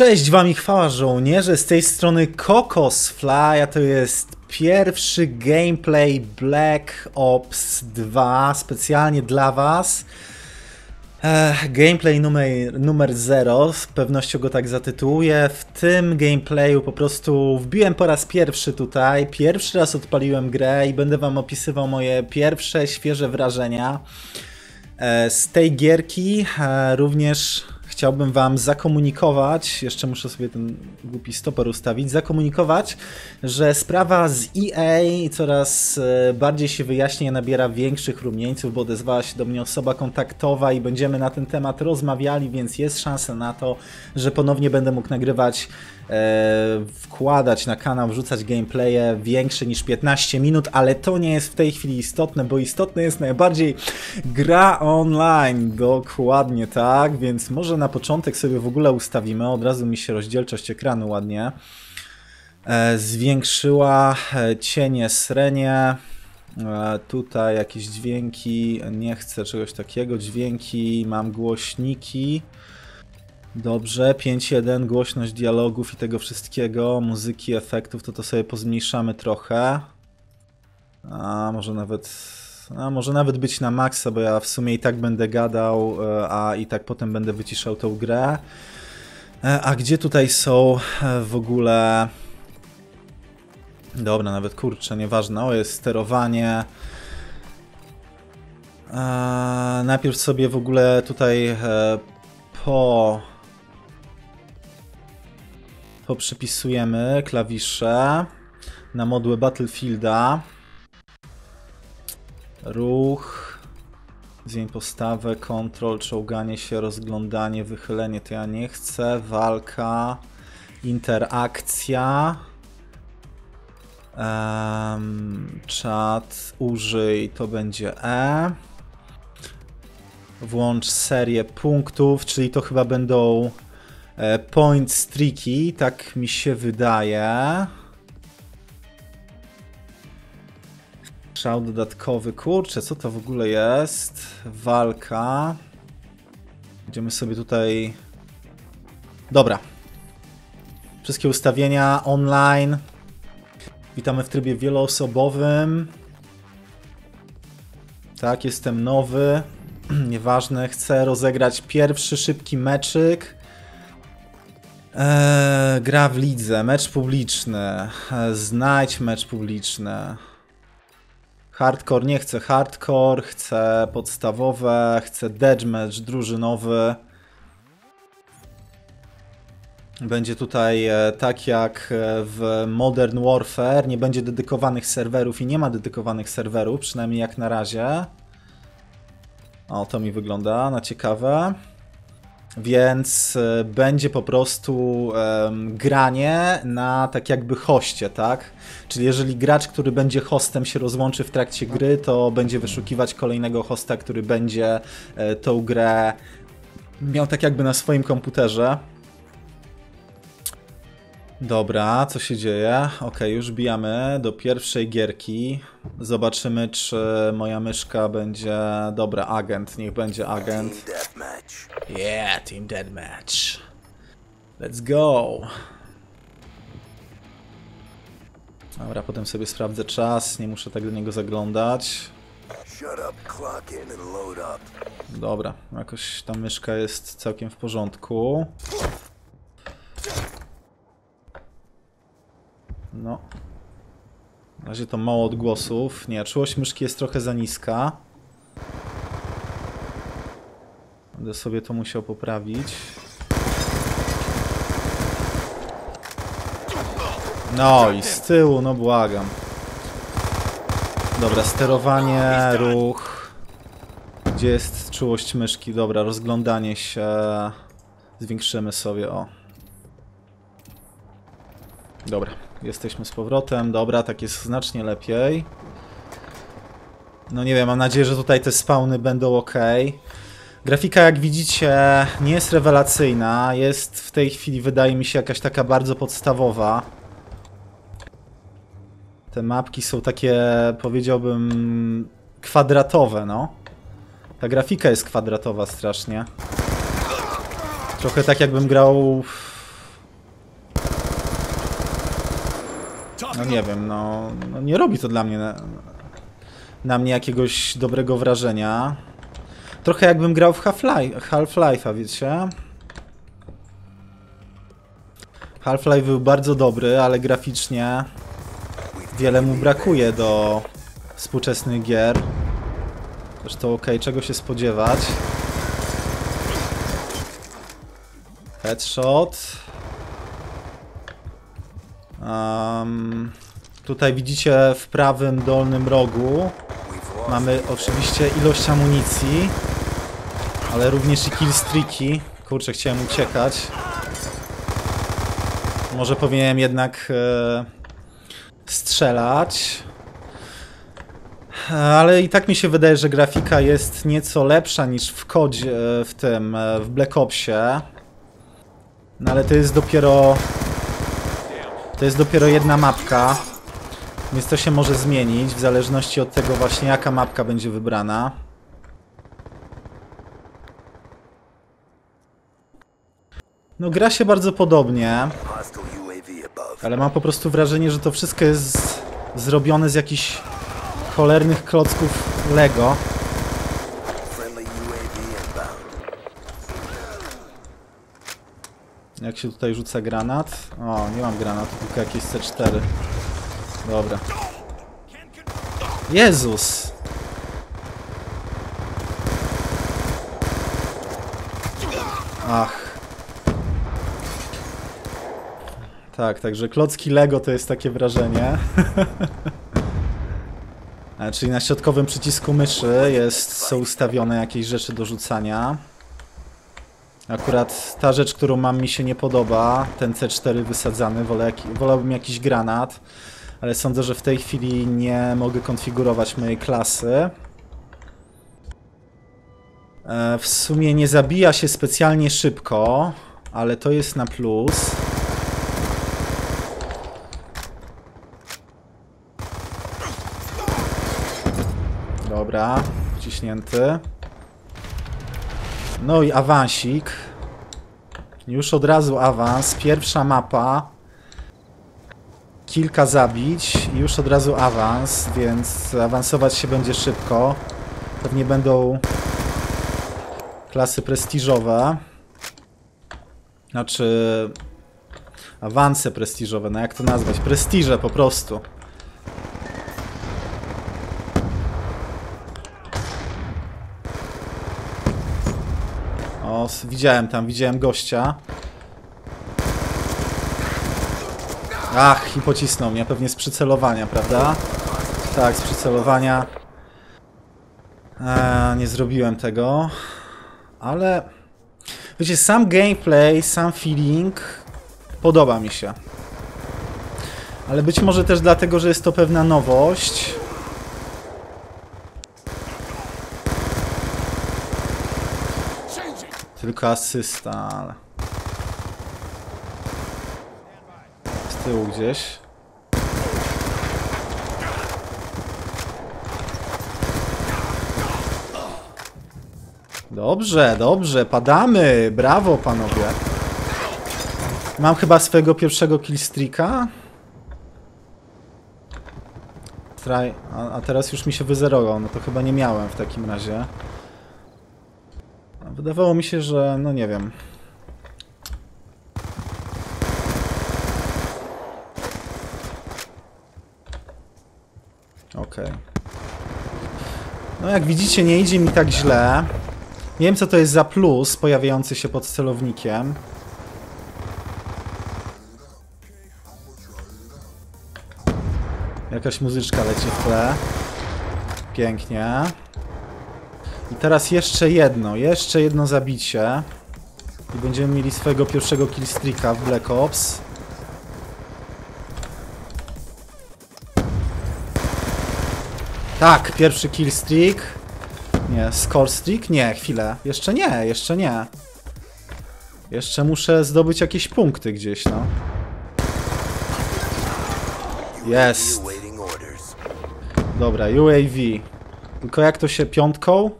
Cześć wam i chwała żołnierze, z tej strony Kokos Fly, a to jest pierwszy gameplay Black Ops 2 specjalnie dla was. Gameplay numer, numer 0, z pewnością go tak zatytułuję. W tym gameplayu po prostu wbiłem po raz pierwszy tutaj, pierwszy raz odpaliłem grę i będę wam opisywał moje pierwsze świeże wrażenia e, z tej gierki. E, również chciałbym Wam zakomunikować, jeszcze muszę sobie ten głupi stoper ustawić, zakomunikować, że sprawa z EA coraz e, bardziej się wyjaśnia, nabiera większych rumieńców, bo odezwała się do mnie osoba kontaktowa i będziemy na ten temat rozmawiali, więc jest szansa na to, że ponownie będę mógł nagrywać wkładać na kanał, wrzucać gameplaye większe niż 15 minut, ale to nie jest w tej chwili istotne, bo istotne jest najbardziej gra online. Dokładnie tak, więc może na początek sobie w ogóle ustawimy. Od razu mi się rozdzielczość ekranu ładnie e, zwiększyła. E, cienie, srenie. E, tutaj jakieś dźwięki. Nie chcę czegoś takiego. Dźwięki, mam głośniki. Dobrze, 5.1, głośność dialogów i tego wszystkiego, muzyki, efektów, to to sobie pozmniejszamy trochę. A może nawet, a może nawet być na maksa, bo ja w sumie i tak będę gadał, a i tak potem będę wyciszał tą grę. A gdzie tutaj są w ogóle... Dobra, nawet kurczę, nieważne, o jest sterowanie. Eee, najpierw sobie w ogóle tutaj e, po poprzepisujemy klawisze na modłę Battlefielda. Ruch, zmień postawę, kontrol, czołganie się, rozglądanie, wychylenie, to ja nie chcę, walka, interakcja, um, czat, użyj, to będzie E. Włącz serię punktów, czyli to chyba będą point streaky, tak mi się wydaje. Szał dodatkowy. Kurczę, co to w ogóle jest? Walka. Będziemy sobie tutaj... Dobra. Wszystkie ustawienia online. Witamy w trybie wieloosobowym. Tak, jestem nowy. Nieważne, chcę rozegrać pierwszy szybki meczyk. Eee, gra w lidze, mecz publiczny. Eee, znajdź mecz publiczny. Hardcore nie chcę hardcore, chcę podstawowe, chcę deathmatch drużynowy. Będzie tutaj e, tak jak e, w Modern Warfare, nie będzie dedykowanych serwerów i nie ma dedykowanych serwerów, przynajmniej jak na razie. O, to mi wygląda na ciekawe. Więc e, będzie po prostu granie na tak jakby hoście, tak? Czyli jeżeli gracz, który będzie hostem się rozłączy w trakcie gry, to będzie wyszukiwać kolejnego hosta, który będzie e, tą grę miał tak jakby na swoim komputerze. Dobra, co się dzieje? Ok, już bijamy do pierwszej gierki. Zobaczymy, czy moja myszka będzie... Dobra, agent, niech będzie agent. Yeah, Team Deathmatch. Let's go. Dobra, potem sobie sprawdzę czas, nie muszę tak do niego zaglądać. Dobra, jakoś ta myszka jest całkiem w porządku. No. Na razie to mało odgłosów. Nie, czułość myszki jest trochę za niska. Będę sobie to musiał poprawić. No i z tyłu, no błagam. Dobra, sterowanie, ruch. Gdzie jest czułość myszki? Dobra, rozglądanie się. Zwiększymy sobie, o. Dobra, jesteśmy z powrotem. Dobra, tak jest znacznie lepiej. No nie wiem, mam nadzieję, że tutaj te spawny będą ok. Grafika, jak widzicie, nie jest rewelacyjna. Jest w tej chwili, wydaje mi się, jakaś taka bardzo podstawowa. Te mapki są takie, powiedziałbym, kwadratowe, no. Ta grafika jest kwadratowa strasznie. Trochę tak jakbym grał No nie wiem, no, no nie robi to dla mnie na, na mnie jakiegoś dobrego wrażenia. Trochę jakbym grał w Half-Life, Half-Life'a, wiecie? Half-Life był bardzo dobry, ale graficznie wiele mu brakuje do współczesnych gier. Zresztą okay, czego się spodziewać. Headshot. Um, tutaj widzicie w prawym dolnym rogu mamy oczywiście ilość amunicji, ale również i killstreaki. Kurczę, chciałem uciekać. Może powinienem jednak e, strzelać. Ale i tak mi się wydaje, że grafika jest nieco lepsza niż w kodzie, w tym, w Black Opsie. No ale to jest dopiero... To jest dopiero jedna mapka. Więc to się może zmienić w zależności od tego właśnie jaka mapka będzie wybrana. No gra się bardzo podobnie. Ale mam po prostu wrażenie, że to wszystko jest zrobione z jakichś cholernych klocków Lego. Jak się tutaj rzuca granat? O, nie mam granatu, tylko jakieś C4. Dobra. Jezus! Ach. Tak, także klocki Lego to jest takie wrażenie. E, czyli na środkowym przycisku myszy jest, są ustawione jakieś rzeczy do rzucania. Akurat ta rzecz, którą mam mi się nie podoba, ten C4 wysadzany, wolę, wolałbym jakiś granat, ale sądzę, że w tej chwili nie mogę konfigurować mojej klasy. E, w sumie nie zabija się specjalnie szybko, ale to jest na plus. Dobra, wciśnięty. No i awansik. Już od razu awans. Pierwsza mapa. Kilka zabić już od razu awans, więc awansować się będzie szybko. Pewnie będą klasy prestiżowe. Znaczy awanse prestiżowe, no jak to nazwać? Prestiże po prostu. Widziałem tam, widziałem gościa. Ach, i pocisnął mnie, pewnie z przycelowania, prawda? Tak, z przycelowania. Eee, nie zrobiłem tego. Ale... Wiecie, sam gameplay, sam feeling podoba mi się. Ale być może też dlatego, że jest to pewna nowość. Tylko asysta, ale... Z tyłu gdzieś. Dobrze, dobrze, padamy. Brawo, panowie. Mam chyba swojego pierwszego killstreaka. A, a teraz już mi się wyzerował, no to chyba nie miałem w takim razie. Wydawało mi się, że no nie wiem. Okej. Okay. No jak widzicie nie idzie mi tak źle. Nie wiem co to jest za plus pojawiający się pod celownikiem. Jakaś muzyczka leci w tle. Pięknie. I teraz jeszcze jedno, jeszcze jedno zabicie. I będziemy mieli swojego pierwszego killstreaka w Black Ops. Tak, pierwszy killstreak. Nie, score streak? Nie, chwilę. Jeszcze nie, jeszcze nie. Jeszcze muszę zdobyć jakieś punkty gdzieś, no. Jest. Dobra, UAV. Tylko jak to się piątką?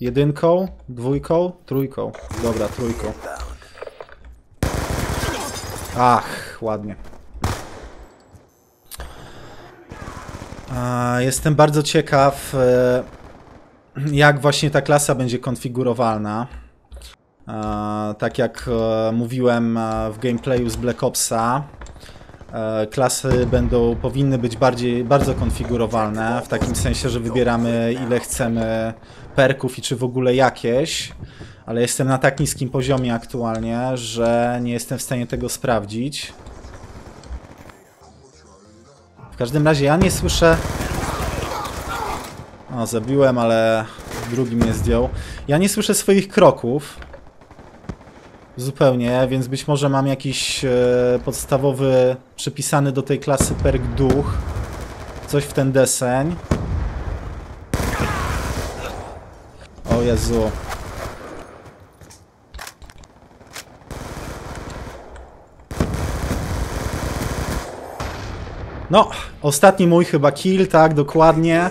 Jedynką, dwójką, trójką. Dobra, trójką. Ach, ładnie. Jestem bardzo ciekaw, e, jak właśnie ta klasa będzie konfigurowalna. Tak jak e, mówiłem e, w gameplayu z Black Opsa, klasy będą, powinny być bardziej, bardzo konfigurowalne, w takim sensie, że wybieramy ile chcemy perków i czy w ogóle jakieś, ale jestem na tak niskim poziomie aktualnie, że nie jestem w stanie tego sprawdzić. W każdym razie ja nie słyszę... O, zabiłem, ale drugi mnie zdjął. Ja nie słyszę swoich kroków. Zupełnie, więc być może mam jakiś e, podstawowy, przypisany do tej klasy perk duch. Coś w ten deseń. O Jezu. No, ostatni mój chyba kill, tak, dokładnie.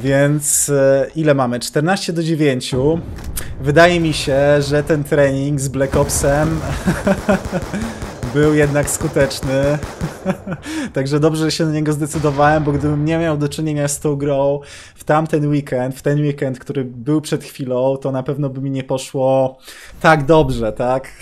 Więc e, ile mamy? 14 do 9. Wydaje mi się, że ten trening z Black Opsem był jednak skuteczny. Także dobrze, że się na niego zdecydowałem, bo gdybym nie miał do czynienia z tą grą w tamten weekend, w ten weekend, który był przed chwilą, to na pewno by mi nie poszło tak dobrze, tak?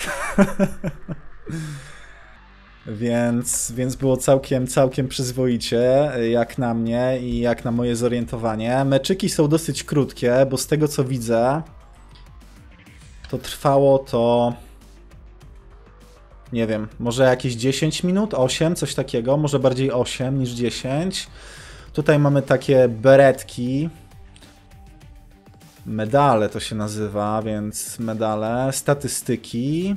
Więc, więc było całkiem, całkiem przyzwoicie, jak na mnie i jak na moje zorientowanie. Meczyki są dosyć krótkie, bo z tego co widzę, to trwało to. Nie wiem, może jakieś 10 minut, 8, coś takiego, może bardziej 8 niż 10. Tutaj mamy takie beretki. Medale to się nazywa, więc medale, statystyki.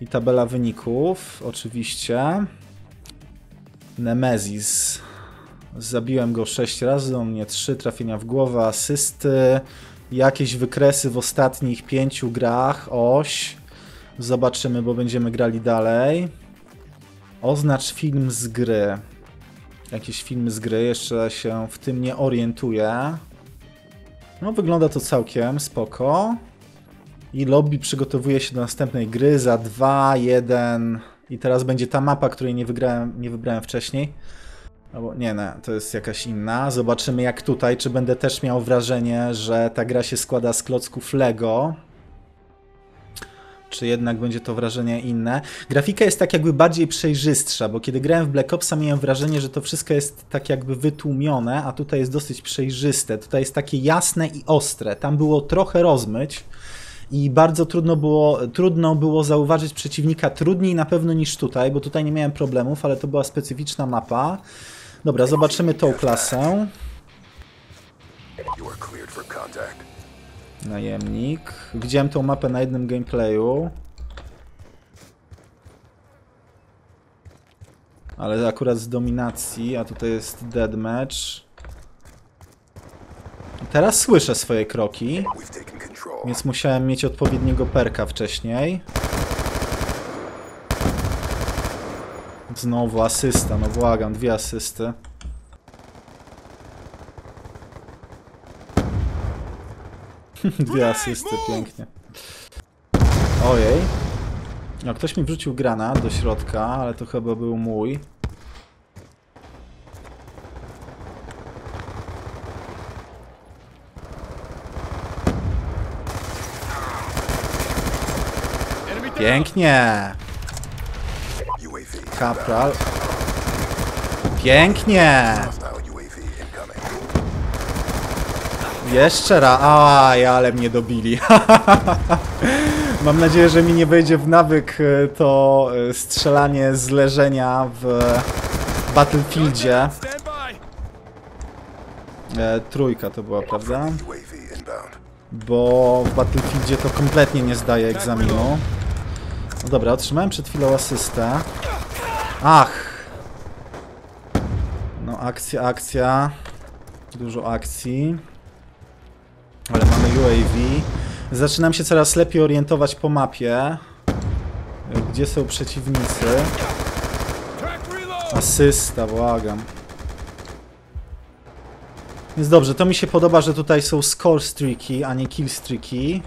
I tabela wyników, oczywiście. Nemezis. Zabiłem go 6 razy, on mnie 3 trafienia w głowę, asysty. Jakieś wykresy w ostatnich 5 grach, oś. Zobaczymy, bo będziemy grali dalej. Oznacz film z gry. Jakieś filmy z gry, jeszcze się w tym nie orientuję. No, wygląda to całkiem spoko. I lobby przygotowuje się do następnej gry za 2, 1 i teraz będzie ta mapa, której nie, wygrałem, nie wybrałem wcześniej. Albo nie, nie, to jest jakaś inna. Zobaczymy jak tutaj, czy będę też miał wrażenie, że ta gra się składa z klocków Lego. Czy jednak będzie to wrażenie inne. Grafika jest tak jakby bardziej przejrzystsza, bo kiedy grałem w Black Opsa miałem wrażenie, że to wszystko jest tak jakby wytłumione, a tutaj jest dosyć przejrzyste. Tutaj jest takie jasne i ostre. Tam było trochę rozmyć i bardzo trudno było, trudno było zauważyć przeciwnika, trudniej na pewno niż tutaj, bo tutaj nie miałem problemów, ale to była specyficzna mapa. Dobra, zobaczymy tą klasę. Najemnik. Widziałem tą mapę na jednym gameplayu. Ale akurat z dominacji, a tutaj jest deadmatch. Teraz słyszę swoje kroki. Więc musiałem mieć odpowiedniego perka wcześniej. Znowu asysta, no błagam, dwie asysty. dwie asysty, pięknie. Ojej. No, ktoś mi wrzucił granat do środka, ale to chyba był mój. Pięknie! Kapral. Pięknie! Jeszcze raz. Aj, ale mnie dobili. Mam nadzieję, że mi nie wejdzie w nawyk e, to e, strzelanie z leżenia w Battlefieldzie. E, trójka to była, prawda? Bo w Battlefieldzie to kompletnie nie zdaje egzaminu. No dobra, otrzymałem przed chwilą asystę. Ach! No akcja, akcja. Dużo akcji. Ale mamy UAV. Zaczynam się coraz lepiej orientować po mapie. Gdzie są przeciwnicy? Asysta, błagam. Jest dobrze, to mi się podoba, że tutaj są score streaky, a nie kill streaky.